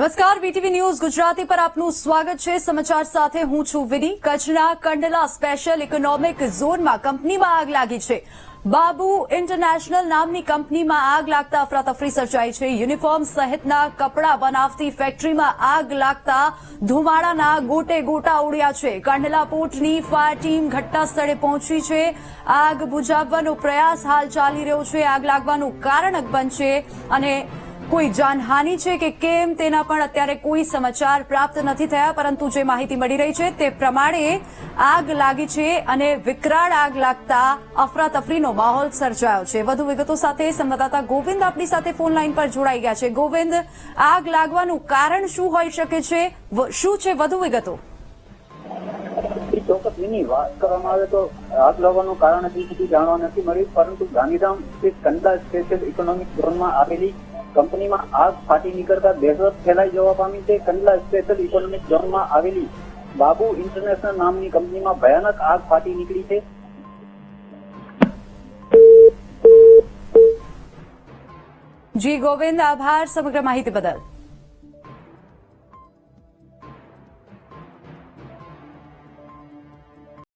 નમસ્કાર VTV news Gujarati પર આપનું સ્વાગત છે. સમાચાર સાથે હું છું વિની. કચ્છના કંડલા સ્પેશિયલ ઇકોનોમિક ઝોનમાં કંપનીમાં આગ લાગી છે. બાબુ ઇન્ટરનેશનલ નામની કંપનીમાં આગ લાગતા અફરાતફરી સર્જાઈ છે. યુનિફોર્મ સહિતના કપડાં બનાવતી ફેક્ટરીમાં આગ લાગતા ધુમાડાના ગોટે ગોટા ઉડ્યા છે. કંડલા પોર્ટની ફાયર ટીમ ઘટના સ્થળે પહોંચી છે. આગ બુઝાવવાનો પ્રયાસ હાલ ચાલી રહ્યો છે. આગ લાગવાનું કારણ છે અને કોઈ જાનહાનિ છે કે કેમ તેના પણ અત્યારે કોઈ સમાચાર પ્રાપ્ત નથી થયા, પરંતુ જે માહિતી મળી રહી છે તે પ્રમાણે આગ લાગી છે અને વિકરાળ આગ લાગતા અફરાતફરીનો માહોલ સર્જાયો છે. વધુ વિગતો સાથે સંવાદદાતા ગોવિંદ આપણી સાથે ફોન લાઈન પર જોડાઈ ગયા છે. ગોવિંદ, આગ લાગવાનું કારણ શું હોઈ શકે છે? શું છે વધુ વિગતો? ચોક્કસ એની વાત કરવામાં આવે તો આગ લાગવાનું કારણ હજી સુધી જાણવા નથી મળ્યું, પરંતુ ગાંધીધામ સ્થિત કંડલા સ્પેશિયલ ઇકોનોમિક ઝોનમાં આવેલી કંપનીમાં આગ ફાટી નીકળતા દહેશત ફેલાઈ જવા પામી છે કંડલા સ્પેશિયલ ઇકોનોમિક ઝોનમાં આવેલી બાબુ ઇન્ટરનેશનલ નામની કંપનીમાં ભયાનક આગ ફાટી નીકળી છે. જી ગોવિંદ, આભાર. સમગ્ર માહિતી બદલ.